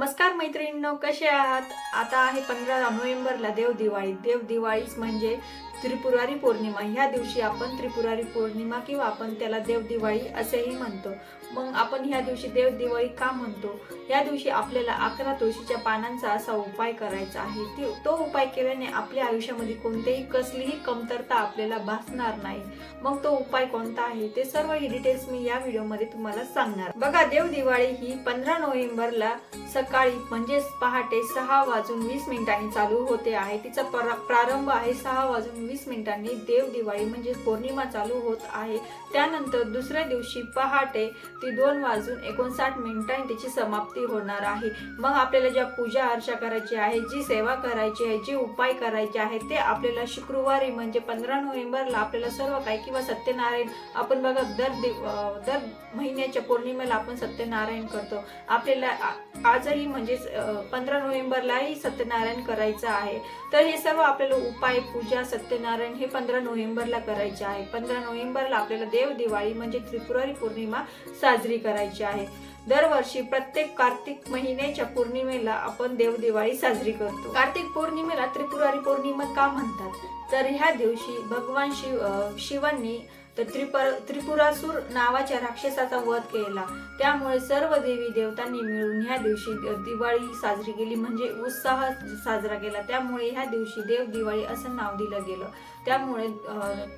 नमस्कार मैत्रिणींनो कसे आहात? आता आहे पंधरा नोव्हेंबरला देव दिवाळी देव दिवाळीच म्हणजे त्रिपुरारी पौर्णिमा. ह्या दिवशी आपण त्रिपुरारी पौर्णिमा किंवा आपण त्याला देव दिवाळी असेही म्हणतो. मग आपण ह्या दिवशी देव दिवाळी का म्हणतो? या दिवशी आपल्याला अकरा तुळशीच्या पानांचा असा उपाय करायचा आहे. ती- तो उपाय केल्याने आपल्या आयुष्यामध्ये कोणतेही कसलीही कमतरता आपल्याला भासणार नाही. मग तो उपाय कोणता आहे? ते सर्व ही डिटेल्स मी या व्हिडिओमध्ये तुम्हाला सांगणार. बघा देव दिवाळी ही पंधरा नोव्हेंबरला सकाळी म्हणजेच पहाटे सहा वाजून वीस मिनिटांनी चालू होते आहे. तिचा प्रारंभ आहे सहा वाजून वीस वीस मिनिटांनी देव दिवाळी म्हणजे पौर्णिमा चालू होत आहे. त्यानंतर दुसऱ्या दिवशी पहाटे ती दोन वाजून एकोणसाठ मिनिटांनी तिची समाप्ती होणार आहे. मग आपल्याला ज्या पूजा अर्चा करायची आहे जी सेवा करायची आहे जी उपाय करायचे आहे ते आपल्याला शुक्रवारी म्हणजे पंधरा नोव्हेंबरला आपल्याला सर्व काही किंवा सत्यनारायण आपण बघा दर दिव- दर महिन्याच्या पौर्णिमेला आपण सत्यनारायण करतो. आपल्याला आजही म्हणजे पंधरा नोव्हेंबरलाही सत्यनारायण करायचं आहे. तर हे सर्व आपल्याला उपाय पूजा सत्यनारायण हे पंधरा नोव्हेंबरला करायचे आहे. पंधरा नोव्हेंबरला आपल्याला देव दिवाळी म्हणजे त्रिपुरारी पौर्णिमा साजरी करायची आहे. दरवर्षी प्रत्येक कार्तिक महिन्याच्या पौर्णिमेला आपण देव दिवाळी साजरी करतो. कार्तिक पौर्णिमेला त्रिपुरारी पौर्णिमा का म्हणतात? तर ह्या दिवशी भगवान शिव शिवांनी तर त्रिपर त्रिपुरासूर नावाच्या राक्षसाचा वध केला. त्यामुळे सर्व देवी देवतांनी मिळून ह्या दिवशी दिवाळी साजरी केली. म्हणजे उत्साह साजरा केला. त्यामुळे ह्या दिवशी देव दिवाळी असं नाव दिलं गेलं. त्यामुळे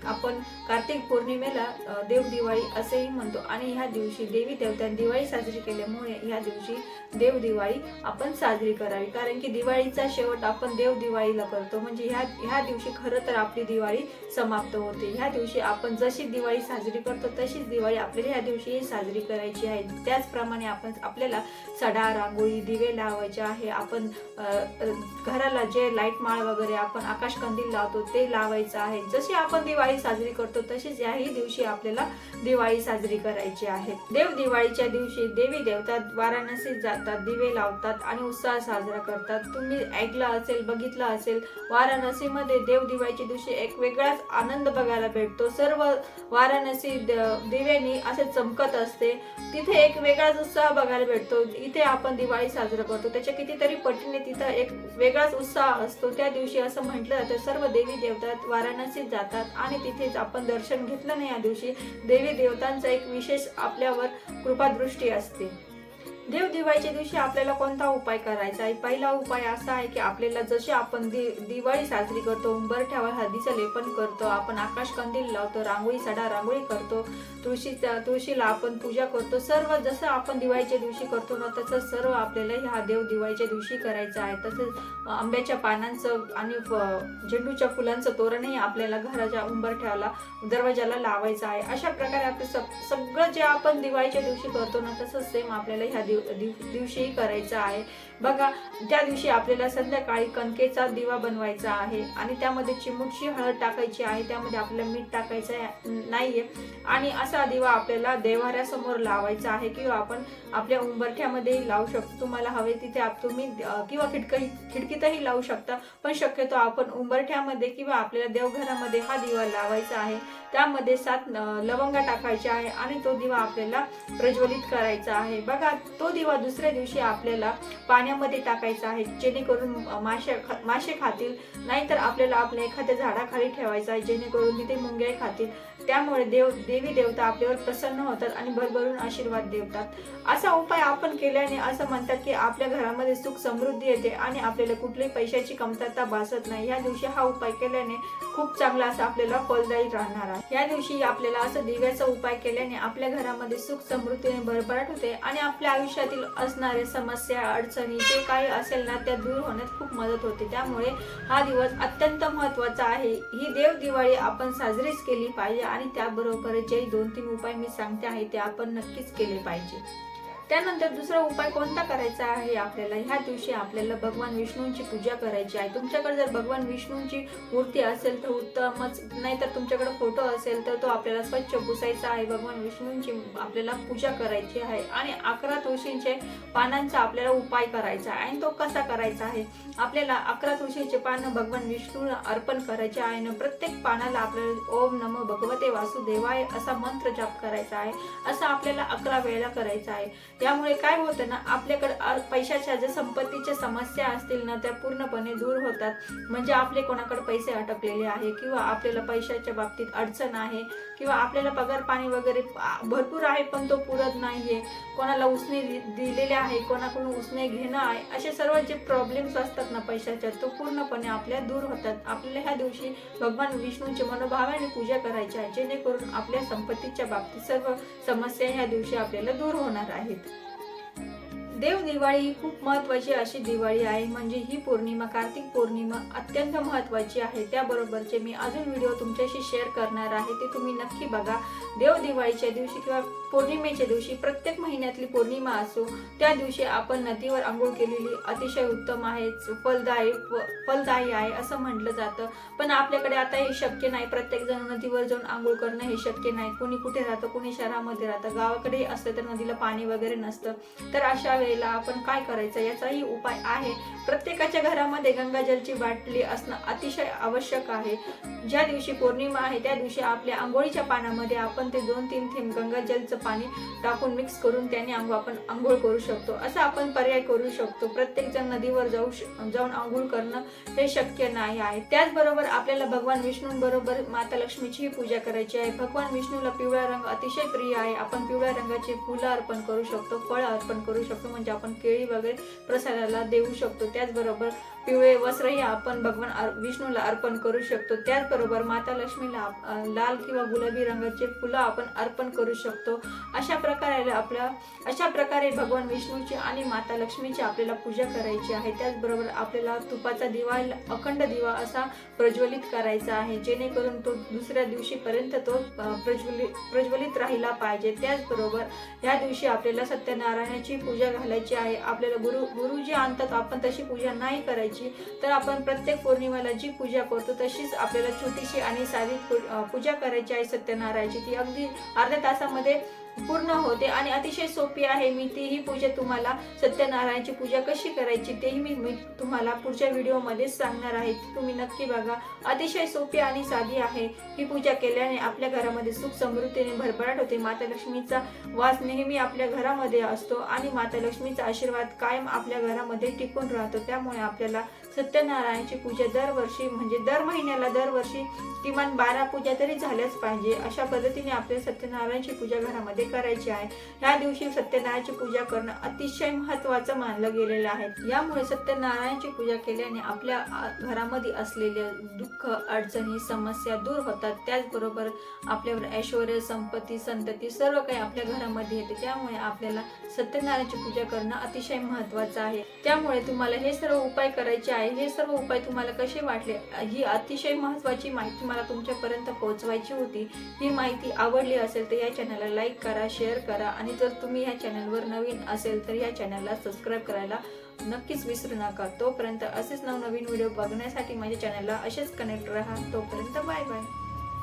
आपण कार्तिक पौर्णिमेला देव दिवाळी असेही म्हणतो. आणि ह्या दिवशी देवी देवतांनी दिवाळी साजरी केल्यामुळे ह्या दिवशी देव दिवाळी आपण साजरी करावी. कारण की दिवाळीचा शेवट आपण देव दिवाळीला करतो. म्हणजे ह्या ह्या दिवशी खरं तर आपली दिवाळी समाप्त होते. ह्या दिवशी आपण जशी दिवाळी साजरी करतो तशीच दिवाळी आपल्याला ह्या दिवशी साजरी करायची आहे. त्याचप्रमाणे आपण आपल्याला सडा रांगोळी दिवे लावायचे आहे. आपण घराला जे लाइट माळ वगैरे आपण आकाश कंदील लावतो ते लावायचं आहे. जशी आपण दिवाळी साजरी करतो तशीच याही दिवशी आपल्याला दिवाळी साजरी करायची आहे. देव दिवाळीच्या दिवशी देवी देवता वाराणसीत जातात दिवे लावतात आणि उत्साह साजरा करतात. तुम्ही ऐकलं असेल बघितलं असेल वाराणसीमध्ये देव दिवाळीच्या दिवशी एक वेगळाच आनंद बघायला भेटतो. सर्व वाराणसी दिव्यांनी असे चमकत असते. तिथे एक वेगळाच उत्साह बघायला भेटतो. इथे आपण दिवाळी साजरा करतो. त्याच्या कितीतरी पटीने तिथं एक वेगळाच उत्साह असतो. त्या दिवशी असं म्हटलं जातं सर्व देवी देवता वाराणसीत जातात आणि तिथेच आपण दर्शन घेतलं नाही या दिवशी देवी देवतांचा एक विशेष आपल्यावर कृपादृष्टी असते. देव दिवाळीच्या दिवशी आपल्याला कोणता उपाय करायचा आहे? पहिला उपाय असा आहे की आपल्याला जसे आपण दि दिवाळी साजरी करतो उंबरठ्यावर हळदीचं लेपन करतो आपण आकाश कंदील लावतो रांगोळी सडा रांगोळी करतो तुळशी तुळशीला आपण पूजा करतो सर्व जसं आपण दिवाळीच्या दिवशी करतो ना तसं सर्व आपल्याला ह्या देव दिवाळीच्या दिवशी करायचं आहे. तसंच आंब्याच्या पानांचं आणि झेंडूच्या फुलांचं तोरणही आपल्याला घराच्या उंबरठ्याला दरवाजाला लावायचं आहे. अशा प्रकारे आपलं सग- सगळं जे आपण दिवाळीच्या दिवशी करतो ना तसंच सेम आपल्याला ह्या दिवशी दिव- दिवशीही करायचा आहे. बघा त्या दिवशी आपल्याला संध्याकाळी कणकेचा दिवा बनवायचा आहे आणि त्यामध्ये चिमूटशी हळद टाकायची आहे. त्यामध्ये आपल्याला मीठ टाकायचं नाहीये. आणि असा दिवा आपल्याला देवाऱ्यासमोर लावायचा आहे किंवा आपण आपल्या उंबरठ्यामध्येही लावू शकतो. तुम्हाला हवे तिथे तुम्ही किंवा खिडकी खिडकीतही लावू शकता. पण शक्यतो आपण उंबरठ्यामध्ये किंवा आपल्याला देवघरामध्ये हा दिवा लावायचा आहे. त्यामध्ये सात लवंगा टाकायच्या आहे आणि तो दिवा आपल्याला प्रज्वलित करायचा आहे. बघा तो दिवा दुसऱ्या दिवशी आपल्याला पाण्यामध्ये टाकायचा आहे. जेणेकरून मासे ख- मासे खातील. नाहीतर आपल्याला आपल्या एखाद्या झाडाखाली ठेवायचा आहे. जेणेकरून तिथे मुंग्या खातील. त्यामुळे देव देवी देवता आपल्यावर प्रसन्न होतात आणि भरभरून आशीर्वाद देतात. असा उपाय आपण केल्याने असं म्हणतात की आपल्या घरामध्ये सुख समृद्धी येते आणि आपल्याला कुठल्याही पैशाची कमतरता भासत नाही. या दिवशी हा उपाय केल्याने खूप चांगला असा आपल्याला फलदायी राहणार आहे. या दिवशी आपल्याला असं दिव्याचा उपाय केल्याने आपल्या घरामध्ये सुख समृद्धीने भरभराट होते आणि आपल्या आयुष्यातील असणाऱ्या समस्या अडचणी जे काही असेल ना त्या दूर होण्यात खूप मदत होते. त्यामुळे हा दिवस अत्यंत महत्त्वाचा आहे. ही देव दिवाळी आपण साजरीच केली पाहिजे आणि त्याबरोबर जे दोन तीन उपाय मी सांगते आहे ते आपण नक्कीच केले पाहिजे. त्यानंतर दुसरा उपाय कोणता करायचा आहे आपल्याला? ह्या दिवशी आपल्याला भगवान विष्णूंची पूजा करायची आहे. तुमच्याकडे जर भगवान विष्णूंची मूर्ती असेल तर उत्तमच. नाही तर तुमच्याकडे फोटो असेल तर तो आपल्याला स्वच्छ पुसायचा आहे. भगवान विष्णूंची आपल्याला पूजा करायची आहे. आणि अकरा तुळशींचे पानांचा आपल्याला उपाय करायचा आहे. आणि तो कसा करायचा आहे? आपल्याला अकरा तुळशीचे पानं भगवान विष्णूला अर्पण करायचे आहे. आणि प्रत्येक पानाला आपल्याला ओम नमो भगवते वासुदेवाय असा मंत्र जाप करायचा आहे. असं आपल्याला अकरा वेळेला करायचा आहे. यामुळे काय होतं ना आपल्याकडे पैशाच्या ज्या संपत्तीच्या समस्या असतील ना त्या पूर्णपणे दूर होतात. म्हणजे आपले कोणाकडे पैसे अटकलेले आहे किंवा आपल्याला पैशाच्या बाबतीत अडचण आहे किंवा आपल्याला पगार पाणी वगैरे भरपूर आहे पण तो पुरत नाहीये. कोणाला उसने दि- दिलेले आहे कोणाकडून उसने घेणं आहे असे सर्व जे प्रॉब्लेम्स असतात ना पैशाच्या तो पूर्णपणे आपल्या दूर होतात. आपल्याला ह्या दिवशी भगवान विष्णूचे मनोभावाने पूजा करायची आहे जेणेकरून आपल्या संपत्तीच्या बाबतीत सर्व समस्या ह्या दिवशी आपल्याला दूर होणार आहेत. देव दिवाळी ही खूप महत्वाची अशी दिवाळी आहे. म्हणजे ही पौर्णिमा कार्तिक पौर्णिमा अत्यंत महत्वाची आहे. त्याबरोबरचे मी अजून व्हिडिओ तुमच्याशी शेअर करणार आहे. ते तुम्ही नक्की बघा. देव दिवाळीच्या दिवशी किंवा पौर्णिमेच्या दिवशी प्रत्येक महिन्यातली पौर्णिमा असो त्या दिवशी आपण नदीवर आंघोळ केलेली अतिशय उत्तम आहे फलदायी फलदायी आहे असं म्हटलं जातं. पण आपल्याकडे आता हे शक्य नाही. प्रत्येक जण नदीवर जाऊन आंघोळ करणं हे शक्य नाही. कोणी कुठे राहतं कोणी शहरामध्ये राहतं गावाकडे असतं तर नदीला पाणी वगैरे नसतं. तर अशा वेळेला आपण काय करायचं याचाही उपाय आहे. प्रत्येकाच्या घरामध्ये गंगाजलची बाटली असणं अतिशय आवश्यक आहे. ज्या दिवशी पौर्णिमा आहे त्या दिवशी आपल्या आंघोळीच्या पाण्यामध्ये आपण ते दोन तीन थेंब गंगाजलचं पाणी टाकून मिक्स करून त्याने आंघोळ आपण आंघोळ करू शकतो. असा आपण पर्याय करू शकतो. प्रत्येक जण नदीवर जाऊ जाऊन आंघोळ करणं हे शक्य नाही आहे. त्याचबरोबर आपल्याला भगवान विष्णूंबरोबर माता लक्ष्मीचीही पूजा करायची आहे. भगवान विष्णूला पिवळा रंग अतिशय प्रिय आहे. आपण पिवळ्या रंगाचे फुलं अर्पण करू शकतो फळ अर्पण करू शकतो. म्हणजे आपण केळी वगैरे प्रसादाला देऊ शकतो. त्याचबरोबर पिवळे वस्त्रही आपण भगवान विष्णूला अर्पण करू शकतो. त्याचबरोबर माता लक्ष्मीला लाल किंवा गुलाबी रंगाचे फुलं आपण अर्पण करू शकतो. अशा प्रकारे आपल्या अशा प्रकारे भगवान विष्णूची आणि माता लक्ष्मीची आपल्याला पूजा करायची आहे. त्याचबरोबर आपल्याला तुपाचा दिवा अखंड दिवा असा प्रज्वलित करायचा आहे. जेणेकरून तो दुसऱ्या दिवशीपर्यंत तो प्रज्वलित प्रज्वलित राहिला पाहिजे. त्याचबरोबर या दिवशी आपल्याला सत्यनारायणाची पूजा घालायची आहे. आपल्याला गुरु गुरुजी आणतात आपण तशी पूजा नाही करायची. तर आपण प्रत्येक पौर्णिमेला जी पूजा करतो तशीच आपल्याला छोटीशी आणि साधी पूजा करायची आहे सत्यनारायणाची. ती अगदी अर्ध्या तासामध्ये पूर्ण होते आणि अतिशय सोपी आहे. मी तीही पूजा तुम्हाला सत्यनारायणची पूजा कशी करायची तेही मी मी तुम्हाला पुढच्या व्हिडिओमध्ये सांगणार आहे. तुम्ही नक्की बघा. अतिशय सोपी आणि साधी आहे ही पूजा केल्याने आपल्या घरामध्ये सुख समृद्धीने भरभराट होते. माता लक्ष्मीचा वास नेहमी आपल्या घरामध्ये असतो आणि माता लक्ष्मीचा आशीर्वाद कायम आपल्या घरामध्ये टिकून राहतो. त्यामुळे आपल्याला सत्यनारायणची पूजा दरवर्षी म्हणजे दर महिन्याला दरवर्षी किमान बारा पूजा तरी झाल्याच पाहिजे. अशा पद्धतीने आपल्याला सत्यनारायणची पूजा घरामध्ये करायची आहे. या दिवशी सत्यनारायणची पूजा करणं अतिशय महत्वाचं मानलं गेलेलं आहे. यामुळे सत्यनारायणची पूजा केल्याने आपल्या घरामध्ये असलेले दुःख अडचणी समस्या दूर होतात. त्याचबरोबर आपल्यावर ऐश्वर संपत्ती संतती सर्व काही आपल्या घरामध्ये येते. त्यामुळे आपल्याला सत्यनारायणची पूजा करणं अतिशय महत्वाचं आहे. त्यामुळे तुम्हाला हे सर्व उपाय करायचे आहे हे सर्व उपाय तुम्हाला कसे वाटले? ही अतिशय महत्वाची माहिती मला तुमच्यापर्यंत पोहोचवायची होती. ही माहिती आवडली असेल तर या चॅनलला लाईक करा शेअर करा आणि जर तुम्ही या चॅनलवर नवीन असेल तर या चॅनलला सबस्क्राईब करायला नक्कीच विसरू नका. तोपर्यंत असेच नवनवीन व्हिडिओ बघण्यासाठी माझ्या चॅनलला असेच कनेक्ट राहा. तोपर्यंत बाय बाय